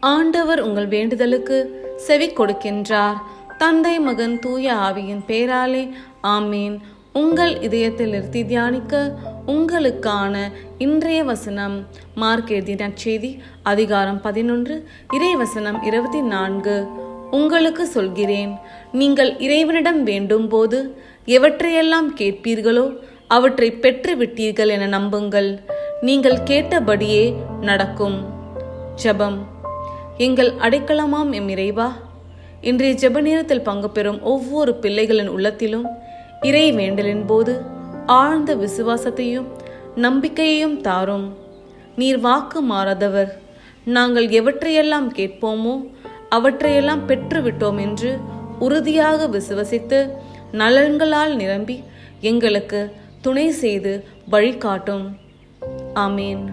ஆண்டவர் உங்கள் வேண்டுதலுக்கு செவி கொடுக்கின்றார். தந்தை மகன் தூய ஆவியின் பேராலே ஆமீன். உங்கள் இதயத்தில் நிறுத்தி தியானிக்க உங்களுக்கான இன்றைய வசனம் மார்க் எழுதிய நற்செய்தி அதிகாரம் பதினொன்று இறை வசனம் இருபத்தி நான்கு. உங்களுக்கு சொல்கிறேன் நீங்கள் இறைவனிடம் வேண்டும் போது எவற்றையெல்லாம் கேட்பீர்களோ அவற்றை பெற்று விட்டீர்கள் என நம்புங்கள். நீங்கள் கேட்டபடியே நடக்கும். ஜெபம். எங்கள் அடைக்கலமாம் எம் இறைவா. இன்றைய ஜெப நேரத்தில் பங்கு பெறும் ஒவ்வொரு பிள்ளைகளின் உள்ளத்திலும் இறை வேண்டலின் போது ஆழ்ந்த விசுவாசத்தையும் நம்பிக்கையையும் தாரும். நீர் வாக்கு மாறாதவர். நாங்கள் எவற்றையெல்லாம் கேட்போமோ அவற்றையெல்லாம் பெற்றுவிட்டோம் என்று உறுதியாக விசுவசித்து நலன்களால் நிரம்பி எங்களுக்கு துணை செய்து வழிகாட்டும். ஆமேன்.